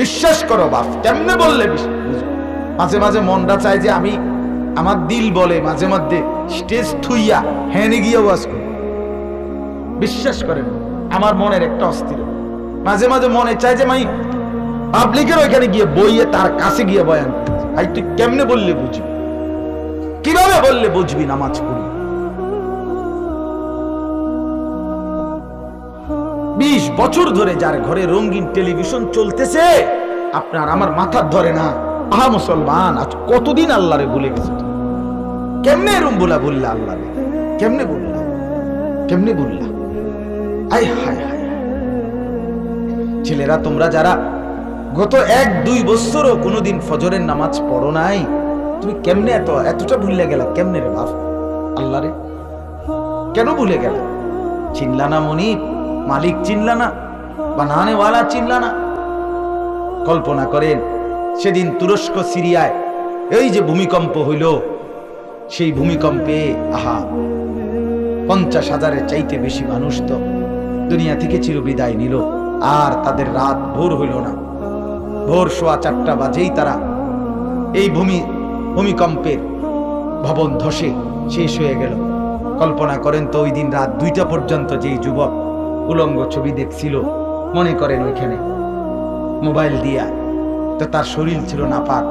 বিশ্বাস করো বাপ, কেমনে বললে মাঝে মাঝে মনটা চায় যে আমি আমার দিল বলে, মাঝে মধ্যে স্টেজ থুইয়া হ্যানে গিয়ে ওয়াজ করি। বিশ্বাস করেন, আমার মনের একটা অস্থির। মাঝে মাঝে মনে চায় যে মাই পাবলিকের ওইখানে গিয়ে বইয়ে তার কাছে গিয়ে বয়ান। ভাই, তুই কেমনে বললে বুঝবি? কীভাবে বললে বুঝবি নামাজ পড়ি? বিশ বছর ধরে যার ঘরে রঙিন টেলিভিশন চলতেছে, আপনার আমার মাথার ধরে না। আহা মুসলমান, আজ কতদিন আল্লাহরে ভুলে গেছে কেমনে এরম বলা বললা আল্লাহরে কেমনে বললা? কেমনে বললা? আয় হায় হায়। ছেলেরা, তোমরা যারা গত এক দুই বছরও কোনোদিন ফজরের নামাজ পড়ো নাই, তুমি কেমনে এত, এতটা ভুলে গেলা? কেমনে রে বাপ? আল্লাহরে কেন ভুলে গেলা? চিনলা না মনির মালিক চিনলা না বানানেওয়ালা চিনলা না কল্পনা করেন, সেদিন তুরস্ক, সিরিয়ায় এই যে ভূমিকম্প হইল, সেই ভূমিকম্পে, আহা, পঞ্চাশ হাজারের চাইতে বেশি মানুষ তো দুনিয়া থেকে চিরবিদায় নিল, আর তাদের রাত ভোর হইল না। ভোর সোয়া চারটা বাজেই তারা এই ভূমি, ভূমিকম্পের ভবন ধসে শেষ হয়ে গেল। কল্পনা করেন তো ওই দিন রাত দুইটা পর্যন্ত যেই যুবক উলঙ্গ ছবি দেখছিল, মনে করেন ওইখানে। মোবাইল দিয়া। তো তার শরীর ছিল নাপাক,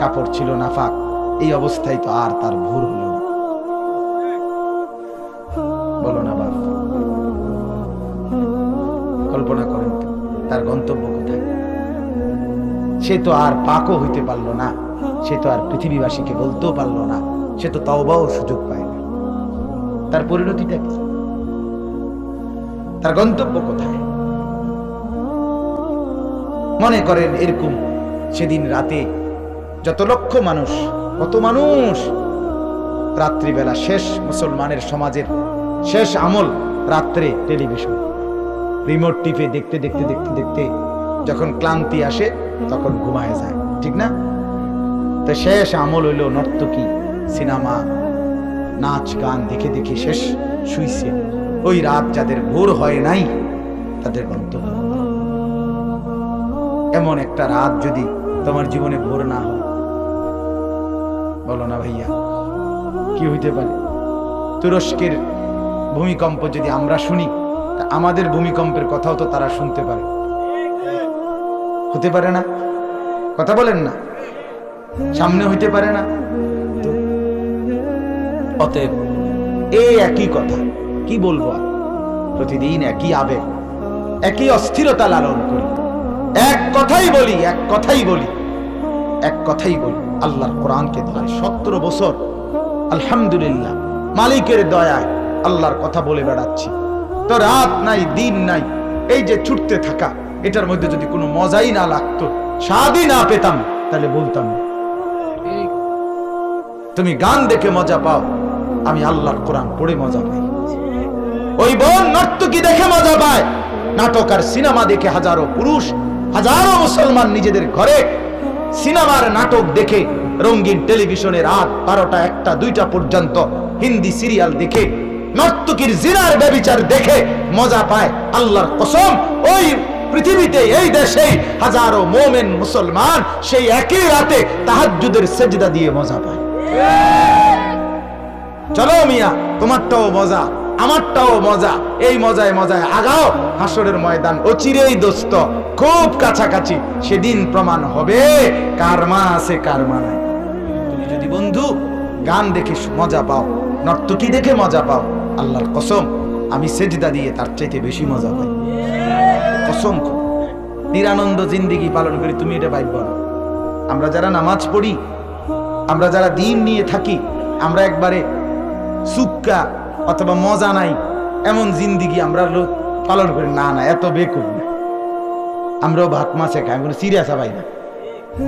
কাপড় ছিল নাপাক। এই অবস্থায় তো আর তার ভোর হলো না। বলো না, বাপ। কল্পনা করেন তার গন্তব্য কোথায়? সে তো আর পাকও হইতে পারল না। সে তো আর পৃথিবীবাসীকে বলতেও পারল না। সে তো তাওবাও সুযোগ পায় না। তার পরিণতিটা কি? তার গন্তব্য কোথায়? মনে করেন এরকম সেদিন রাতে যত লক্ষ মানুষ, কত মানুষ রাত্রিবেলা শেষ মুসলমানের সমাজের শেষ আমল রাত্রে টেলিভিশন। রিমোট টিপে দেখতে দেখতে দেখতে দেখতে যখন ক্লান্তি আসে, তখন ঘুমায় যায়। ঠিক না? তো শেষ আমল হইল নর্তকী সিনেমা, নাচ, গান দেখে দেখে শেষ শুইছে। ওই রাত যাদের ভোর হয় নাই, তাদের গন্তব্য। এমন একটা রাত যদি তোমার জীবনে ভোর না হয়। বলো না ভাইয়া, কি হইতে পারে? তুরস্কের ভূমিকম্প যদি আমরা শুনি আমাদের ভূমিকম্পের কথাও তো তারা শুনতে পারে। হতে পারে না? কথা বলেন না। সামনে হইতে পারে না? অতএব, এই একই কথা। কি বলব? প্রতিদিন একই আবেগ, একই অস্থিরতা লালন করি। এক কথাই বলি, এক কথাই বলি, এক কথাই বলি, আল্লাহর কোরআনকে ধরে সতেরো বছর। আলহামদুলিল্লাহ, মালিকের দয়ায় আল্লাহর কথা বলে বেড়াচ্ছি। তো রাত নাই, দিন নাই, এই যে ছুটতে থাকা, এটার মধ্যে যদি কোনো মজাই না লাগতো, স্বাদই না পেতাম, তাহলে বলতাম তুমি গান দেখে মজা পাও, আমি আল্লাহর কোরআন পড়ে মজা পাই। ওই বোন নর্তকী দেখে মজা পায়। নাটক আর সিনেমা দেখে হাজারো পুরুষ, হাজারো মুসলমান নিজেদের ঘরে। সিনেমার নাটক দেখে রঙিন টেলিভিশনে রাত বারোটা একটা দুইটা পর্যন্ত হিন্দি সিরিয়াল দেখে, নর্তকীর জিনার ব্যবিচার দেখে মজা পায় আল্লাহর কসম। ওই পৃথিবীতে, এই দেশে হাজারো মোমেন মুসলমান সেই একই রাতে তাহাজ্জুদের সেজদা দিয়ে মজা পায়। চলো মিয়া, তোমারটাও মজা। আমারটাও মজা, এই মজায় মজায় আগাও হাসরের ময়দান। অচিরেই দোস্ত, খুব কাছাকাছি, সেদিন প্রমাণ হবে কার মা আছে, কার মা নাই। তুমি যদি বন্ধু, গান দেখে মজা পাও, নর্তকী দেখে মজা পাও, আল্লাহর কসম, আমি সেজদা দিয়ে তার চাইতে বেশি মজা পাই। কসম। নিরানন্দ জিন্দিগি পালন করি, তুমি এটা বাইব না। আমরা যারা নামাজ পড়ি, আমরা যারা দিন নিয়ে থাকি, আমরা একবারে সুক্কা অথবা মজা নাই। এমন জিন্দিগি আমরা লোক পালন করি। না না, এত বেকুব না। আমরাও ভাত মাছে খাই কোনো সিরিয়াস ভাই না।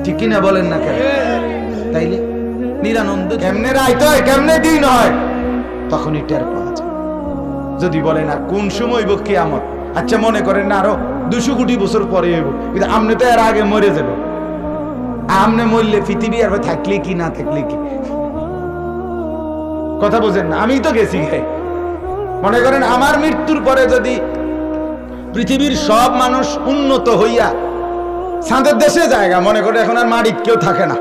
ঠিক কিনা বলেন না কেন? তাইলে নিরানন্দ কেমনে রাইতে হয়, কেমনে দিন হয়? তখনই টের পাওয়া যায়। যদি বলে না কোন সময় হইব কেয়ামত? আচ্ছা মনে করেন না আরও দুশো কোটি বছর পরে হইব। কিন্তু আপনি তো এর আগে মরে যাব। আমনে মরলে পৃথিবী আর থাকলে কি, না থাকলে কি? কথা বোঝেন না, আমি তো গেছি। গে। মনে করেন আমার মৃত্যুর পরে যদি পৃথিবীর সব মানুষ উন্নত হইয়া সাঁদের দেশে জায়গা, মনে করে এখন আর মাটির কেউ থাকে না।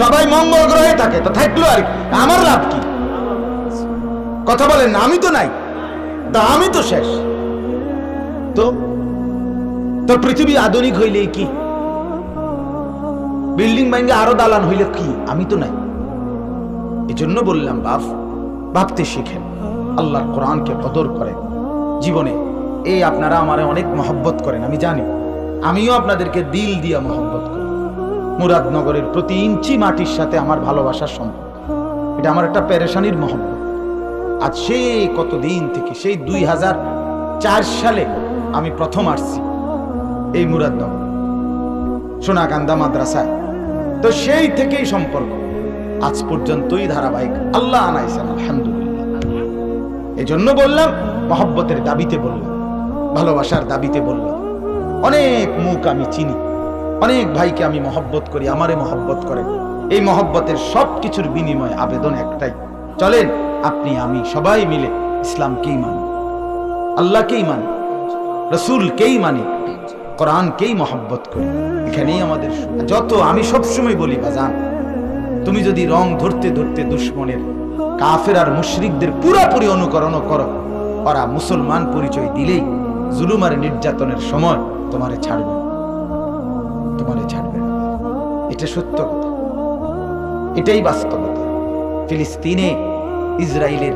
সবাই মঙ্গল গ্রহে থাকে, তো থাকল আর আমার লাভ কি? কথা বলেন না, আমি তো নাই। তা আমি তো শেষ। তো তো পৃথিবী আধুনিক হইলে কি? বিল্ডিং ভাঙ্গে আরও দালান হইলে কি? আমি তো নাই। এই জন্য বললাম, বাপ, ভাবতে শিখেন। আল্লাহর কোরআনকে কদর করেন। জীবনে এই আপনারা আমারে অনেক মহব্বত করেন, আমি জানি। আমিও আপনাদেরকে দিল দিয়া মহব্বত করি। মুরাদনগরের প্রতি ইঞ্চি মাটির সাথে আমার ভালোবাসার সম্পর্ক। এটা আমার একটা প্যারেশানির মহব্বত। আজ সেই কতদিন থেকে, সেই দুই হাজার চার সালে আমি প্রথম আসছি এই মুরাদনগর। সোনাকান্দা মাদ্রাসায়। তো সেই থেকেই সম্পর্ক। আজ পর্যন্তই ধারাবাহিক আল্লাহ আনাইছেন, আলহামদুলিল্লাহ। এই জন্য বললাম, মহব্বতের দাবিতে বললাম, ভালোবাসার দাবিতে বললাম। অনেক মুখ আমি চিনি, অনেক ভাইকে আমি মহব্বত করি, আমারে মহব্বত করেন। এই মহব্বতের সব কিছুর বিনিময়ে আবেদন একটাই, চলেন, আপনি, আমি সবাই মিলে ইসলামকেই মানি, আল্লাহকেই মানি, রসুলকেই মানি, কোরআনকেই মহব্বত করি। এখানেই আমাদের যত, আমি সবসময় বলি বাজান তুমি যদি রং ধরতে ধরতে দুশ্মনের, কাফের আর মুশরিকদের পুরাপুরি অনুকরণ করো, ওরা মুসলমান পরিচয় দিলেই জুলুম আর নির্যাতনের সময় তোমারে ছাড়বে। তোমারে ছাড়বে। এটা সত্য কথা। এটাই বাস্তবতা। ফিলিস্তিনে ইসরায়েলের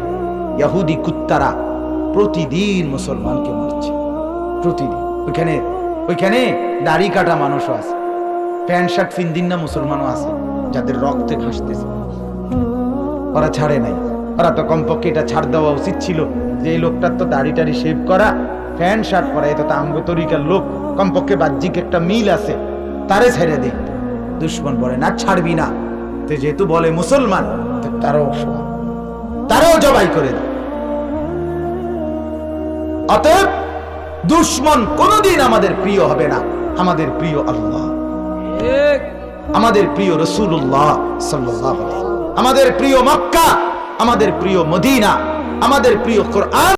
ইয়াহুদি কুত্তারা প্রতিদিন মুসলমানকে মারছে। প্রতিদিন। ওইখানে ওইখানে দাড়ি কাটা মানুষও আছে। প্যান্ট, শার্ট ফিন্দিন না মুসলমানও আছে। যাদের রক্তে ঘাসতেছে ওরা ছাড়ে নাই। ওরা তো কমপক্ষে এটা ছাড় দেওয়া উচিত ছিল যে এই লোকটার তো দাড়ি টাড়ি শেভ করা, প্যান্ট, শার্ট পরা, এটা তো আঙ্গ তরিকার লোক। কমপক্ষে বাহ্যিক একটা মিল আছে, তারে ছেড়ে দে। দুশ্মন বলে, না, ছাড়বি না। তো যেহেতু বলে মুসলমান তারও সমান তারাও জবাই করে দেয় অতএব দুশ্মন কোনোদিন আমাদের প্রিয় হবে না, আমাদের প্রিয় আল্লাহ। আমাদের প্রিয় রসুল্লাহ আলাইহি আমাদের প্রিয় মক্কা আমাদের প্রিয় মদিনা আমাদের প্রিয় কোরআন